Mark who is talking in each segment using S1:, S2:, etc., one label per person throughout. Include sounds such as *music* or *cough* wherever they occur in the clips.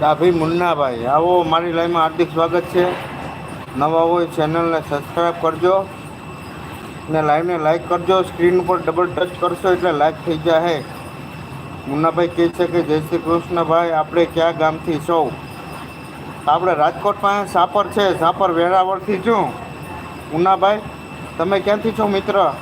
S1: ડાભી મુન્નાભાઈ. આવો, મારી લાઈનમાં હાર્દિક સ્વાગત છે. નવા હોય ચેનલને સબસ્ક્રાઈબ કરજો. ને લાઈવને લાઈક કરજો. સ્ક્રીન ઉપર ડબલ ટચ કરશો એટલે લાઈક થઈ જાય મુન્નાભાઈ કહે છે કે, જય શ્રી કૃષ્ણભાઈ આપણે ક્યાં ગામથી સૌ આપણે રાજકોટ પાસે સાપર છે. સાપર વેરાવળથી છું. મુન્નાભાઈ, તમે ક્યાંથી છો મિત્ર?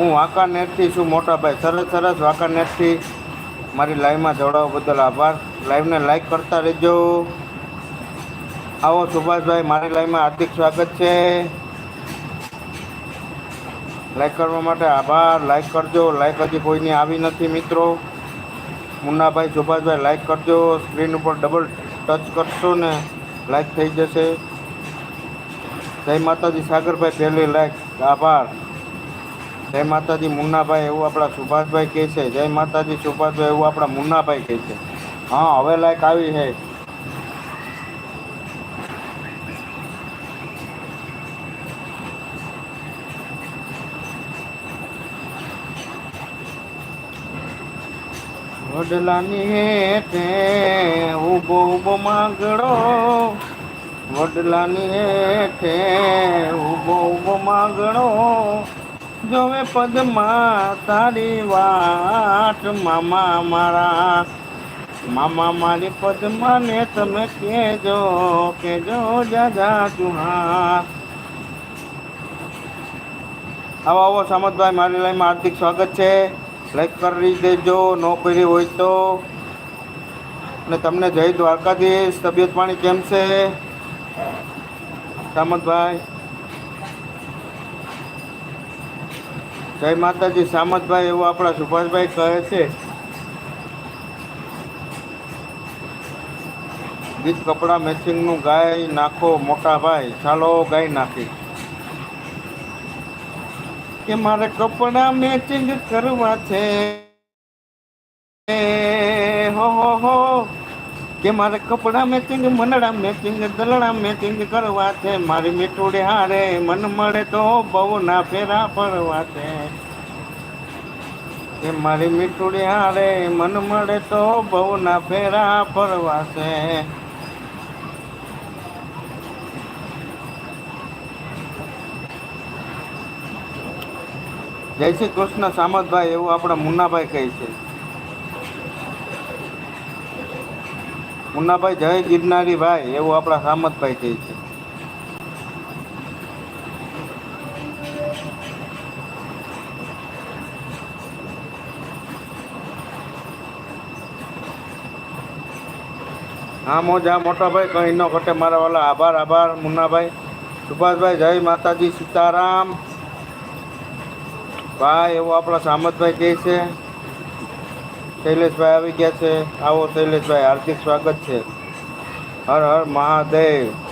S1: હું વાંકાનેરથી છું, મોટાભાઈ. સરસ સરસ વાંકાનેરથી મારી લાઈવમાં જોડાવા બદલ આભાર. લાઈવને લાઈક કરતા રહેજો. આવો સુભાષભાઈ, મારી લાઈવમાં હાર્દિક સ્વાગત છે. લાઈક કરવા માટે આભાર. લાઈક કરજો. લાઈક હજી કોઈની આવી નથી, મિત્રો. મુન્નાભાઈ, સુભાષભાઈ, લાઈક કરજો. સ્ક્રીન ઉપર ડબલ ટચ કરશો ને લાઈક થઈ જશે. જય માતાજી. સાગરભાઈ, પહેલી લાઈક. આભાર. જય માતાજી, મુન્નાભાઈ, એવું આપણા સુભાષભાઈ કહે છે. જય માતાજી, સુભાષભાઈ, એવું આપણા મુન્નાભાઈ કહે છે. હા, હવે લાઈક આવી છે. વડલાની હેઠે ઊભો ઊભો માગડો. વડલાની હેઠે ઊભો ઊભો માગણો જોવે પદમાં તારી વાટ, મામા મારા. મામા મારી પદમાં ને તમે કેજો કેજો જાજા ચુહાર આવો આવો, સામતભાઈ, મારી લાઈમાં હાર્દિક સ્વાગત છે. લાઈક કરી દેજો ન કરી હોય તો. ને તમને જય દ્વારકાધીશ. તબિયત પાણી કેમ છે? સામતભાઈ. જય માતાજી, સામતભાઈ એવું આપણા સુભાષભાઈ કહે છે. ગીત કપડાં મેચિંગનું ગાય નાખો મોટા ભાઈ, ચાલો ગાય નાખી. કે મારે કપડાં મેચિંગ કરવા છે. કે મારે કપડાં મેચિંગ મનડા મેચિંગ દલડા મેચિંગ કરવા છે. મારી મીઠુડી હારે મન મળે તો બહુ ના ફેરા ફરવા છે. કે મારી મીઠુડી હારે મન મળે તો બહુ ના ફેરા ફરવા છે. જય શ્રી કૃષ્ણ સામતભાઈ, એવું આપણા મુન્નાભાઈ કહે છે. મુન્નાભાઈ, જય ગિરનારી ભાઈ, એવું આપણા સામતભાઈ કહે છે. હા, મોજા મોટાભાઈ, કંઈ ન ઘટે. મારા વાલા, આભાર આભાર, મુન્નાભાઈ. સુભાષભાઈ, જય માતાજી, સીતારામ. ભાઈ, એવું આપણા સામતભાઈ કહે છે. શૈલેષભાઈ આવી ગયા છે. આવો શૈલેષભાઈ હાર્દિક સ્વાગત છે. હર હર મહાદેવ.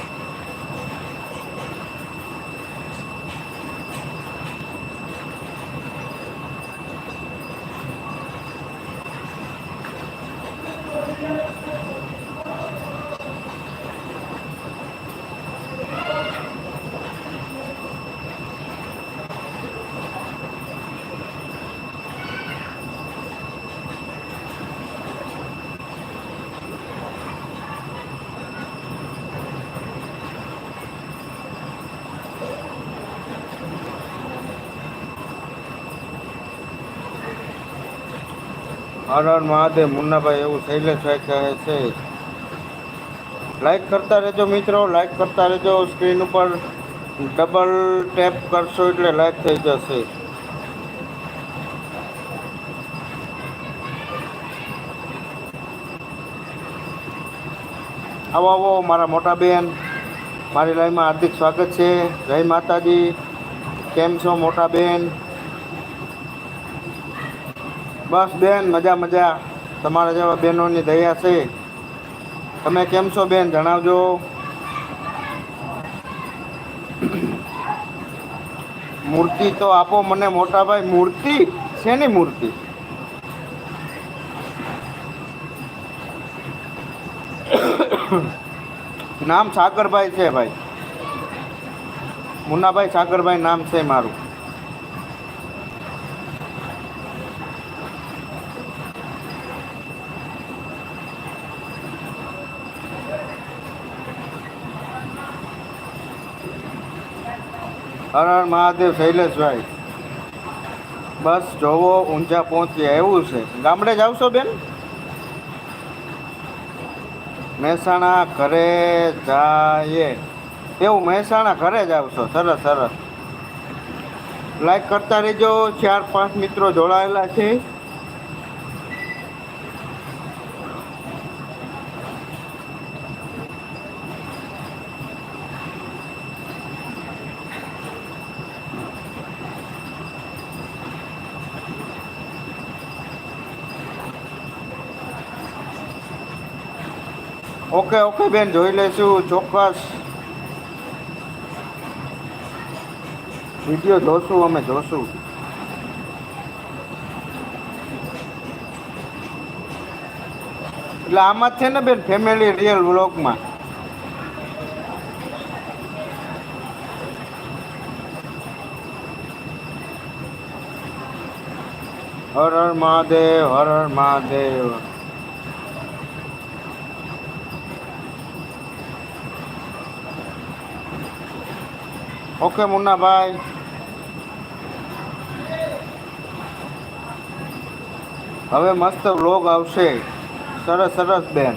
S1: હર હર મહાદેવ, મુન્નાભાઈ એવું શૈલેષભાઈ કહે છે. લાઈક કરતા રહેજો મિત્રો લાઈક કરતા રહેજો. સ્ક્રીન ઉપર ડબલ ટેપ કરશો એટલે લાઈક થઈ જશે. આવો આવો, મારા મોટા બેન. મારી લાઈનમાં હાર્દિક સ્વાગત છે. જય માતાજી. કેમ છો મોટા બેન? બસ બેન, મજા મજા. તમારા જેવા બહેનોની દયા છે. તમે કેમ છો બેન, જણાવજો. મૂર્તિ તો આપો મને મોટાભાઈ મૂર્તિ? શેની મૂર્તિ? નામ સાકરભાઈ છે, ભાઈ. મુન્નાભાઈ સાકરભાઈ નામ છે મારું. હર મહાદેવ શૈલેષભાઈ. બસ જોવો, ઊંઝા પહોંચ્યા એવું છે. ગામડે જાવશો બેન? મહેસાણા ઘરે જાયે એવું, મહેસાણા ઘરે જ આવશો. સરસ સરસ. લાઈક કરતા રહેજો. ચાર, પાંચ મિત્રો જોડાયેલા છે. ઓકે ઓકે બેન, જોઈ લઈશું, ચોક્કસ. વીડિયો જોશું, અમે જોશું. એટલે આમાં છે ને બેન ફેમિલી રિયલ વ્લોગમાં હર હર મહાદેવ, હર હર મહાદેવ. ઓકે, મુન્નાભાઈ. હવે મસ્ત વ્લોગ આવશે. સરસ સરસ, બેન.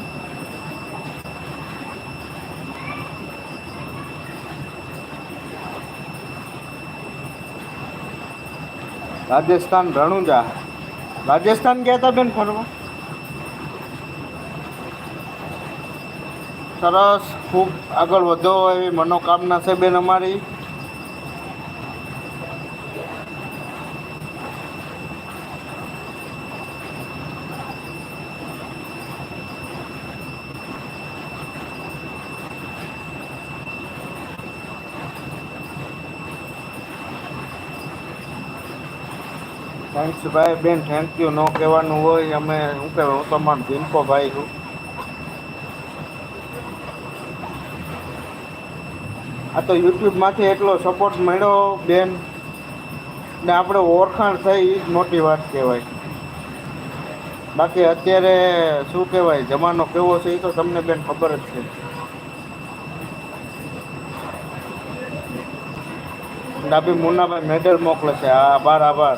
S1: રાજસ્થાન રણુજા. રાજસ્થાન ગયા હતા બેન ફરવા? સરસ, ખૂબ આગળ વધો એવી મનોકામના છે બેન અમારી. થેન્ક્સ ભાઈ બેન થેન્ક યુ ન કહેવાનું હોય, અમે શું કહેવાય હું તમારો ભીમકો ભાઈ છું. આ તો યુટ્યુબમાંથી એટલો સપોર્ટ મળ્યો, બેન. ને આપણે ઓળખાણ થઈ એ જ મોટી વાત કહેવાય. બાકી અત્યારે શું કહેવાય, જમાનો કેવો છે એ તો તમને બેન ખબર જ છે. ડાબી મુન્નાભાઈ મેડલ મોકલે છે. આ આભાર આભાર.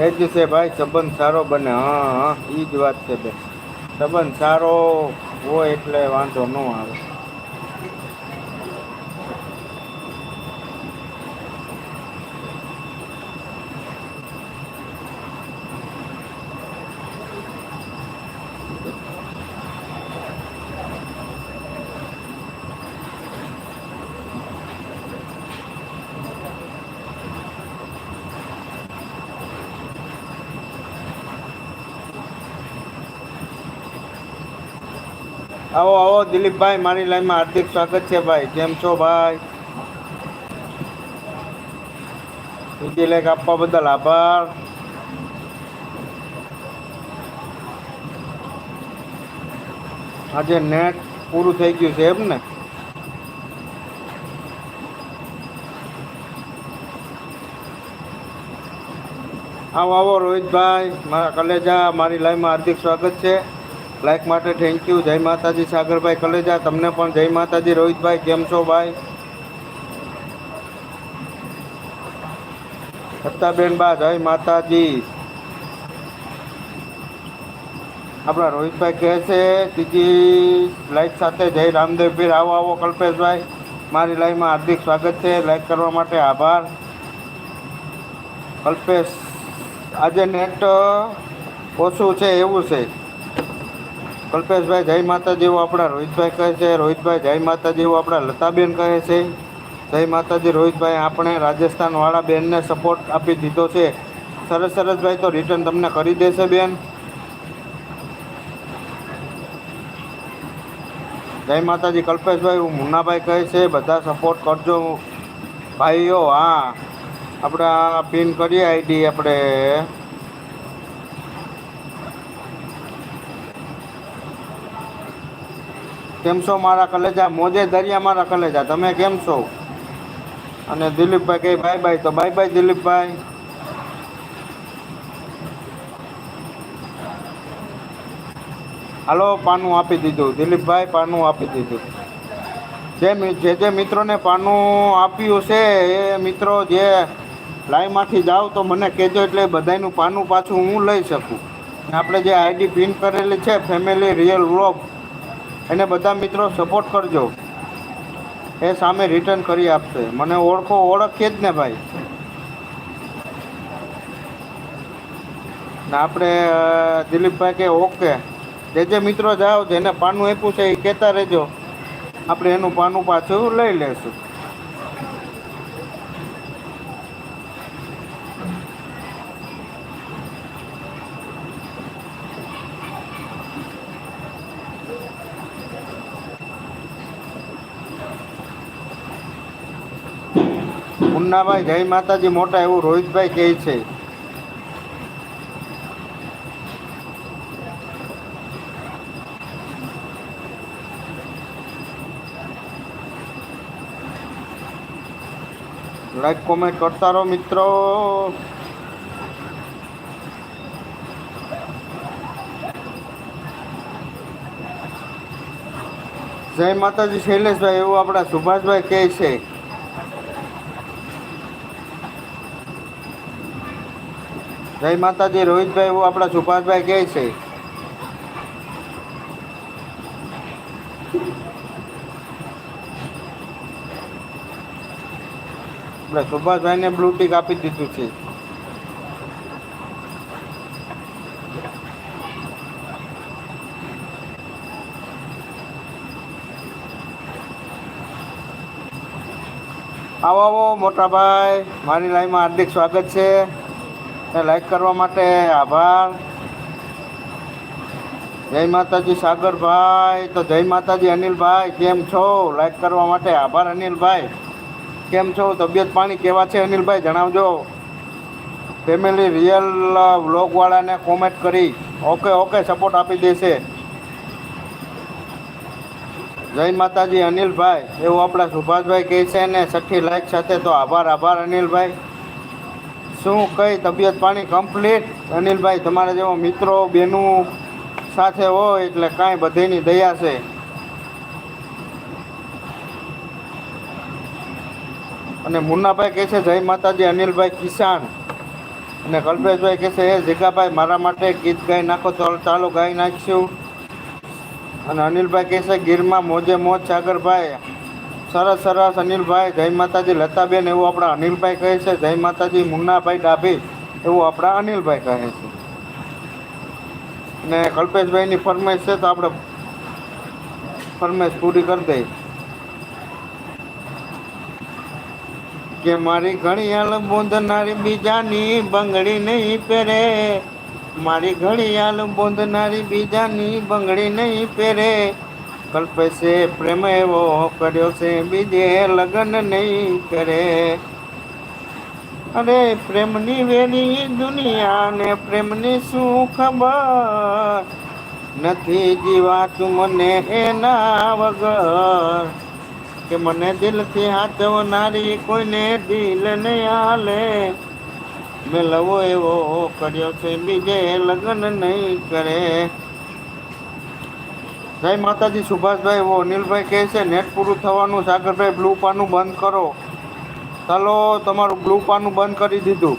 S1: એ જ છે ભાઈ, સંબંધ સારો બને. હા હા એ જ વાત છે બેન. સંબંધ સારો હોય એટલે વાંધો ન આવે આવો આવો દિલીપભાઈ, મારી લાઈનમાં હાર્દિક સ્વાગત છે ભાઈ. કેમ છો ભાઈ? બીજી લેખ આપવા બદલ આભાર. આજે નેટ પૂરું થઈ ગયું છે એમ ને? આવો આવો રોહિતભાઈ, મારા કલેજા, મારી લાઈવમાં હાર્દિક સ્વાગત છે. લાઈક માટે થેન્ક યુ જય માતાજી, સાગરભાઈ કલેજા, તમને પણ જય માતાજી. રોહિતભાઈ, કેમ છો ભાઈ? સત્તાબેન બા, જય માતાજી. આપણા રોહિતભાઈ કહે છે, ત્રીજી લાઈક સાથે જય રામદેવ પીર. આવો આવો, કલ્પેશભાઈ. મારી લાઈવમાં હાર્દિક સ્વાગત છે. લાઈક કરવા માટે આભાર. કલ્પેશ, આજે નેટ ઓછું છે, એવું છે. કલ્પેશભાઈ જય માતાજી આપણા રોહિતભાઈ કહે છે, રોહિતભાઈ જય માતાજી આપણા લતાબેન કહે છે. જય માતાજી, રોહિતભાઈ, આપણે રાજસ્થાનવાળા બેનને સપોર્ટ આપી દીધો છે. સરસ સરસભાઈ તો રિટર્ન તમને કરી દેશે બેન. જય માતાજી, કલ્પેશભાઈ હું મુન્નાભાઈ કહે છે, બધા સપોર્ટ કરજો ભાઈઓ. હા, આપણે પિન કરીએ આઈડી આપણે. કેમ છો મારા કલેજા? મોજે દરિયા મારા કલેજા. તમે કેમ છો? અને દિલીપભાઈ કહે, બાય બાય. તો બાય બાય દિલીપભાઈ. હાલો, પાનું આપી દીધું. દિલીપભાઈ, પાનું આપી દીધું. જે જે જે મિત્રોને પાનું આપ્યું છે, એ મિત્રો જે લાઈવમાંથી જાઓ તો મને કહેજો એટલે બધાનું પાનું પાછું હું લઈ શકું. આપણે જે આઈડી પિન કરેલી છે ફેમિલી રિયલ વ્લોગ એને બધા મિત્રો સપોર્ટ કરજો. એ સામે રિટર્ન કરી આપશે. મને ઓળખો, ઓળખીએ જ ને ભાઈ. ને આપણે દિલીપભાઈ કે, ઓકે. જે જે મિત્રો જાઓ, જેને પાનું આપ્યું છે, એ કહેતા રહેજો. આપણે એનું પાનું પાછું લઈ લેશું. મુન્નાભાઈ જય માતાજી, મોટા એવું રોહિતભાઈ કહે છે. લાઈક કોમેન્ટ કરતા રહો મિત્રો. જય માતાજી, શૈલેષભાઈ, એવું આપણા સુભાષભાઈ કહે છે. જય માતાજી, રોહિતભાઈ એવું આપણા સુભાષભાઈ કહે છે. આપણે સુભાષભાઈને બ્લુ ટીક આપી દીધું છે. આવો આવો, મોટાભાઈ, મારી લાઈનમાં હાર્દિક સ્વાગત છે. ને લાઈક કરવા માટે આભાર. જય માતાજી સાગરભાઈ. તો જય માતાજી અનિલભાઈ, કેમ છો? લાઈક કરવા માટે આભાર અનિલભાઈ. કેમ છો? તબિયત પાણી કેવા છે અનિલભાઈ, જણાવજો. ફેમિલી રિયલ વ્લોગવાળાને કોમેન્ટ કરી. ઓકે ઓકે સપોર્ટ આપી દેશે. જય માતાજી અનિલભાઈ. એવું આપણા સુભાષભાઈ કહે છે ને છઠ્ઠી લાઈક સાથે તો આભાર આભાર અનિલભાઈ. શું કઈ તબિયત પાણી કમ્પ્લીટ અનિલભાઈ, તમારા જેવો મિત્રો, બેનું સાથે હોય એટલે કાંઈ બધીની દયા છે. અને મુન્નાભાઈ કહે છે, જય માતાજી, અનિલભાઈ કિસાન. અને કલ્પેશભાઈ કહે છે હે જીગાભાઈ, મારા માટે ગીત ગાઈ નાખો તો ચાલો ગાઈ નાખશું. અને અનિલભાઈ કહે છે, ગીરમાં મોજે મોજ, સાગરભાઈ સરસ સરસ અનિલભાઈ, જય માતાજી, લતાબેન, એવું આપણા અનિલભાઈ કહે છે. જય માતાજી, મુન્નાભાઈ ડાભી, એવું આપણા અનિલભાઈ કહે છે. ને કલ્પેશભાઈની ફરમાઈશ છે તો આપણે ફરમાઈશ પૂરી કરી દઈએ. કે મારી ઘડિયાળ બોંધનારી બીજાની બંગડી નહીં પહેરે. મારી ઘડિયાળ બોંધનારી બીજાની બંગડી નહીં પહેરે. કલ્પેશે પ્રેમ એવો કર્યો છે, બીજે લગ્ન નહીં કરે. અરે પ્રેમની વેરી દુનિયાને પ્રેમની શું ખબર? નથી જીવાતું મને એના વગર. કે મને દિલથી હાથવનારી કોઈને દિલ નહીં હાલે. મેં લવો એવો કર્યો છે, બીજે લગ્ન નહીં કરે. જય માતાજી, સુભાષભાઈ, એવો અનિલભાઈ કહે છે, નેટ પૂરું થવાનું, સાગરભાઈ, બ્લુ પાનું બંધ કરો. ચાલો, તમારું બ્લુ પાનું બંધ કરી દીધું.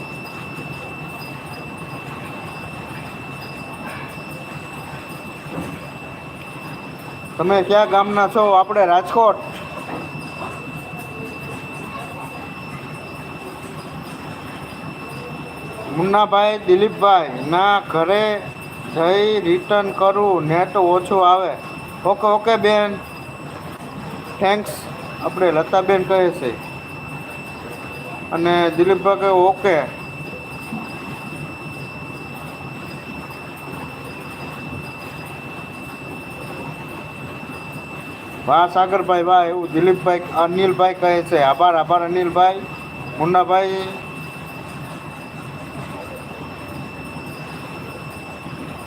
S1: તમે ક્યાં ગામના છો? આપણે રાજકોટ. મુન્નાભાઈ, દિલીપભાઈ, ના, ઘરે જઈ રિટર્ન કરું, નેટ ઓછું આવે. ઓકે ઓકે બેન. થેન્ક્સ આપણે લતાબેન કહે છે. અને દિલીપભાઈ કહે ઓકે. વાહ સાગરભાઈ, વાહ, એવું દિલીપભાઈ, અનિલભાઈ કહે છે. આભાર આભાર, અનિલભાઈ. મુન્નાભાઈ.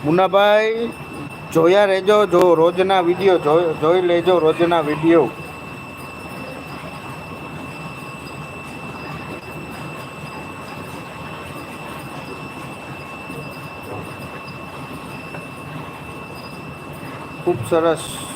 S1: મુન્નાભાઈ. જોયા રહેજો જો રોજના વીડિયો જોઈ જોઈ લેજો રોજના વીડિયો. ખૂબ સરસ.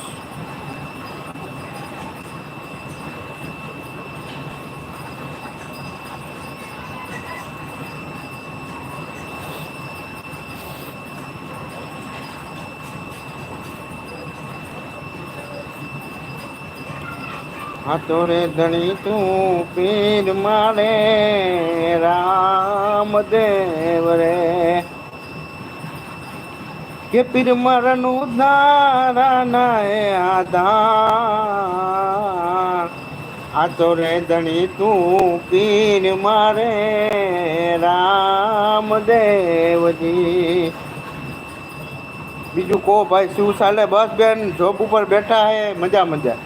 S1: હા તો રે ધણી તું પીર મારે રામદેવ રે કે પીર મારનું ધારા નાય આધાર આ તો રે ધણી તું પીર મારે રામદેવજી બીજું કો ભાઈ શું ચાલે બસ બેન જોબ ઉપર બેઠા હે મજા મજા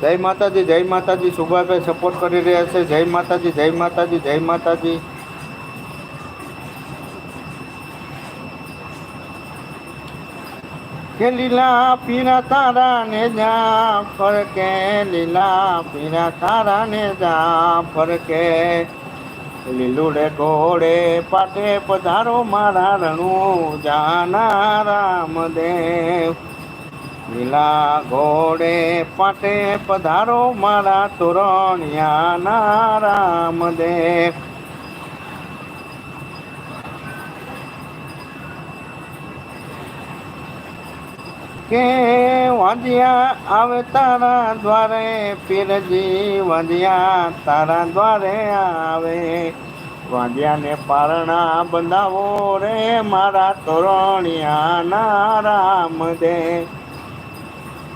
S1: જય માતાજી જય માતાજી સુભાભાઈ સપોર્ટ કરી રહ્યા છે. જય માતાજી જય માતાજી જય માતાજી. કે લીલા પીરા તારા ને જા ફરકે લીલા પીરા તારા ને જા ફરકે લીલુડે ઘોડે પાટે પધારો મારા રણુ જાના રામદેવ. લીલા ઘોડે પાટે પધારો મારા તોરણિયાના રામદેવ. કે વાંધિયા આવે તારા દ્વારે, પીરજી વાંધિયા તારા દ્વારે આવે. વાંધિયાને પારણા બંધાવો રે મારા તોરણિયાના રામદેવ.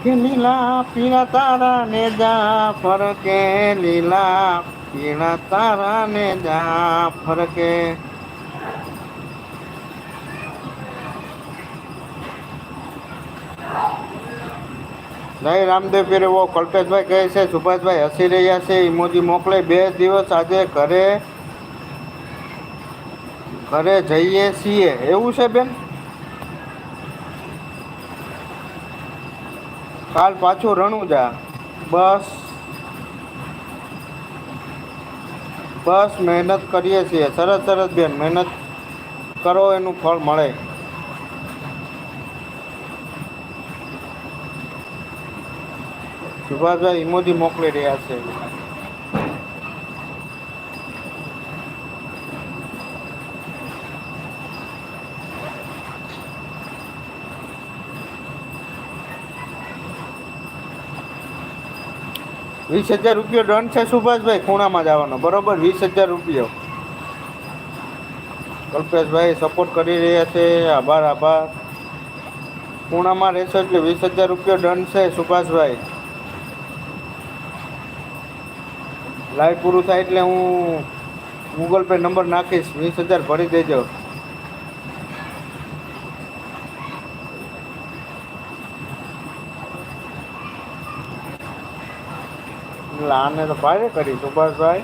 S1: કે લીલા પીળા તારા ને જા, ફરકે લીલા. પીળા તારા ને જા, ફરકે. નહીં રામદેવ પીરે વો કલ્પેશભાઈ કહે છે, સુભાષભાઈ હસી રહ્યા છે ઇમોજી મોકલે બે દિવસ આજે ઘરે ઘરે જઈએ છીએ. એવું છે બેન? કાલ પાછું રણુજા બસ. બસ મહેનત કરીએ છીએ. સરસ સરસ બેન, મહેનત કરો, એનું ફળ મળે. સુભાષભાઈ ઇમોજી મોકલી રહ્યા છે. વીસ હજાર રૂપિયો દંડ છે સુભાષભાઈ ખૂણામાં જવાનો. બરોબર? વીસ હજાર રૂપિયો. કલ્પેશભાઈ સપોર્ટ કરી રહ્યા છે. આભાર આભાર. ખૂણામાં રહેશો એટલે વીસ હજાર રૂપિયો દંડ છે સુભાષભાઈ. લાઈવ પૂરું થાય એટલે હું ગૂગલ પે નંબર નાખીશ. વીસ હજાર ભરી દેજો. એટલે આને તો ભારે કરી સુભાષભાઈ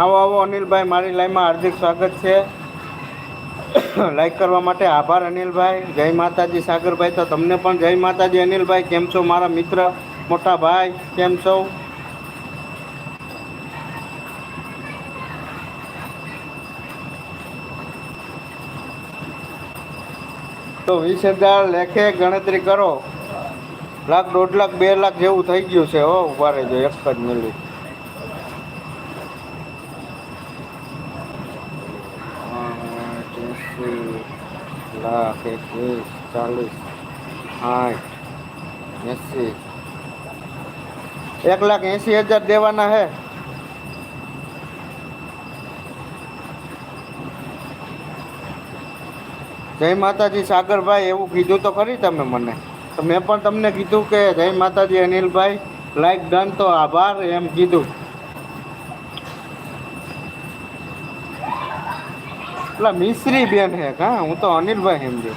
S1: આવો આવો, અનિલભાઈ, મારી લાઈનમાં હાર્દિક સ્વાગત છે. લાઈક કરવા માટે આભાર, અનિલભાઈ. જય માતાજી. સાગરભાઈ, તો તમને પણ જય માતાજી. અનિલભાઈ, કેમ છો? મારા મિત્ર, મોટા ભાઈ, કેમ છો? તો વીસ હજાર લેખે ગણતરી કરો. લાખ, દોઢ લાખ, બે લાખ જેવું થઈ ગયું છે, હો, ઊભા રહેજો. એક જ મિનિટ આઠ, એંસી, લાખ એકવીસ ચાલીસ આઠ એંસી એક લાખ એંસી હજાર દેવાના હે જય માતાજી સાગરભાઈ એવું કીધું તો ખરી તમે મને તો મેં પણ તમને કીધું કે જય માતાજી અનિલભાઈ લાઈક ડન તો આભાર એમ કીધું એટલે મિશ્રી બેન હે કા? હું તો અનિલભાઈ સમજ્યો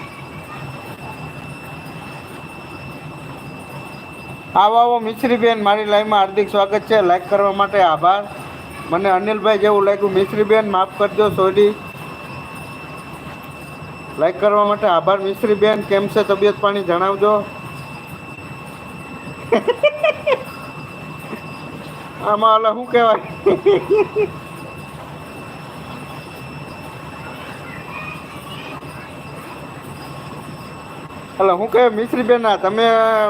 S1: આવો આવો, મિશ્રી બેન, મારી લાઈવમાં હાર્દિક સ્વાગત છે. લાઈક કરવા માટે આભાર. મને અનિલભાઈ જેવું લાગ્યું. મિશ્રી બેન, માફ કરજો સોરી લાઈક કરવા માટે આભાર, મિશ્રી બેન. કેમ છે તબિયત પાણી જણાવજો. *laughs* આમાં ઓલા શું કહેવાય? *laughs* એટલે હું કહે મિશ્રી બેન આ તમે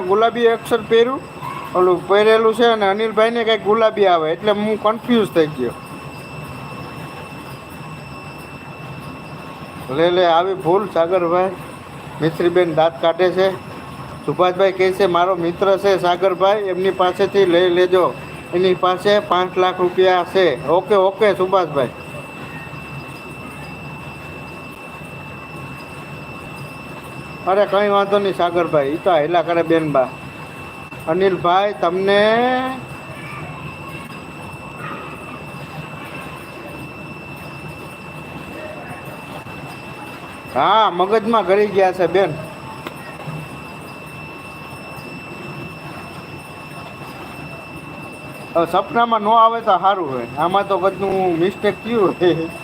S1: ગુલાબી અક્ષર પહેર્યું? ઓલું પહેરેલું છે અને અનિલભાઈને કંઈક ગુલાબી આવે, એટલે હું કન્ફ્યુઝ થઈ ગયો. લે લે, આવી ભૂલ, સાગરભાઈ. મિશ્રીબેન દાંત કાઢે છે. સુભાષભાઈ કહે છે, મારો મિત્ર છે સાગરભાઈ, એમની પાસેથી લઈ લેજો. એની પાસે પાંચ લાખ રૂપિયા છે. Okay okay, Subhashbhai. અરે કંઈ વાંધો નહીં, સાગરભાઈ એ તો હેલા કરે બેનબા અનિલભાઈ, તમને હા, મગજમાં ઘડી ગયા છે બેન. સપનામાં ન આવે તો સારું હોય. આમાં તો બધું મિસ્ટેક થયું હોય.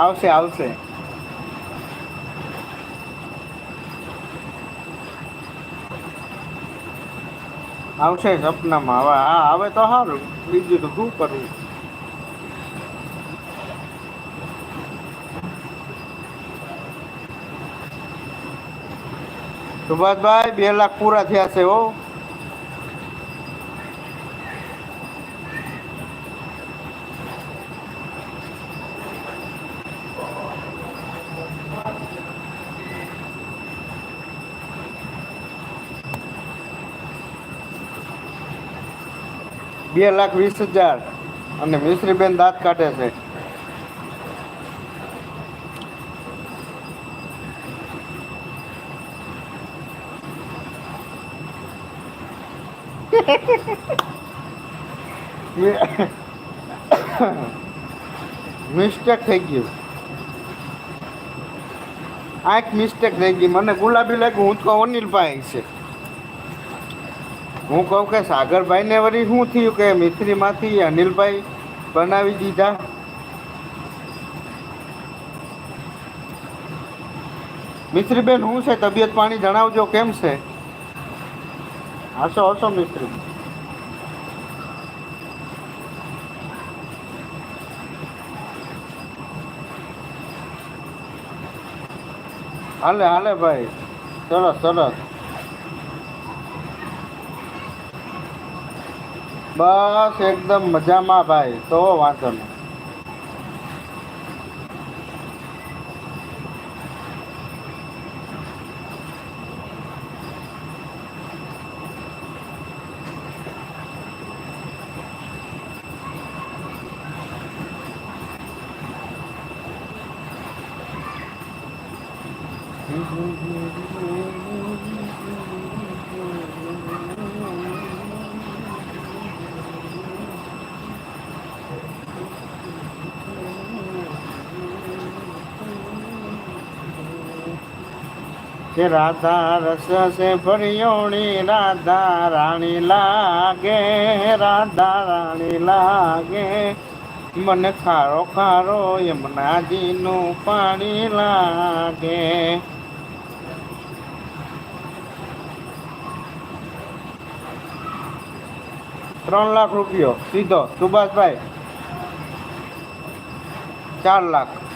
S1: આવશે આવશે. આવશે સપનામાં. હવે હા આવે તો સારું બીજું તો શું કરવું? સુભાષભાઈ, બે લાખ પૂરા થયા છે હો. બે લાખ વીસ હજાર અને મિશ્રીબેન દાંત કાઢે છે. મિસ્ટેક થઈ ગયું. આંખ મિસ્ટેક થઈ ગઈ. મને ગુલાબી લાગ્યું, હું તો અનિલભાઈ છે. હું કહું કે સાગરભાઈને વળી શું થયું કે મિસ્ત્રીમાંથી અનિલભાઈ બનાવી દીધા? મિસ્ત્રીબેન શું છે? તબિયત પાણી જણાવજો કેમ છે? હસો હસો મિસ્ત્રી. હાલે હાલે ભાઈ. સરસ સરસ. બસ એકદમ મજામાં ભાઈ તો વાંધો નહીં. કે રાધા રસ સે ભરિયોણી, રાધા રાણી લાગે, રાધા રાણી લાગે. મને ખારો ખારો યમુનાજીનું પાણી લાગે. ત્રણ લાખ રૂપિયો, સીધો, સુભાષભાઈ. ચાર લાખ.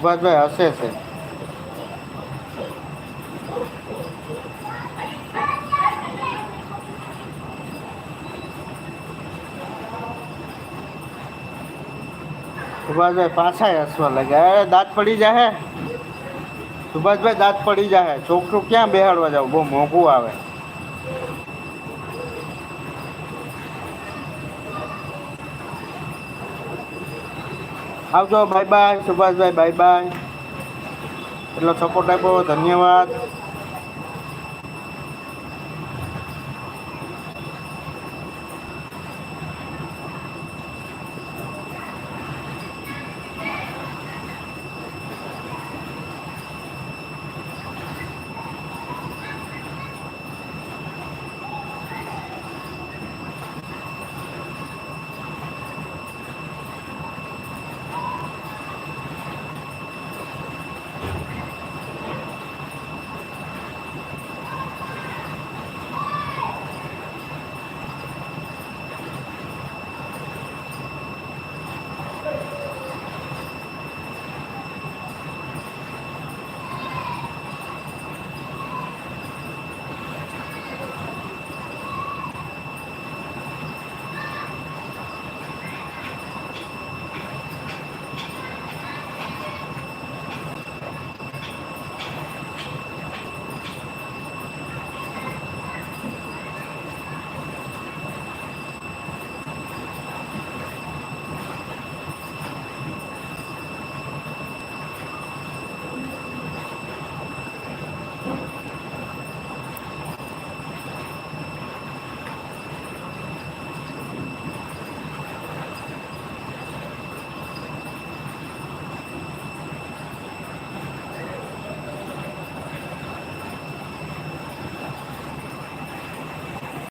S1: સુભાષભાઈ હસે છે. સુભાષભાઈ પાછા હસવા લાગ્યા. અરે, દાંત પડી જાહે? સુભાષભાઈ, દાંત પડી જાહે. છોકરું ક્યાં બેહાડવા જાવ? બહુ મોંઘું આવે. આવજો bye bye Subhashbhai bye bye એટલો સપોર્ટ આપ્યો ધન્યવાદ.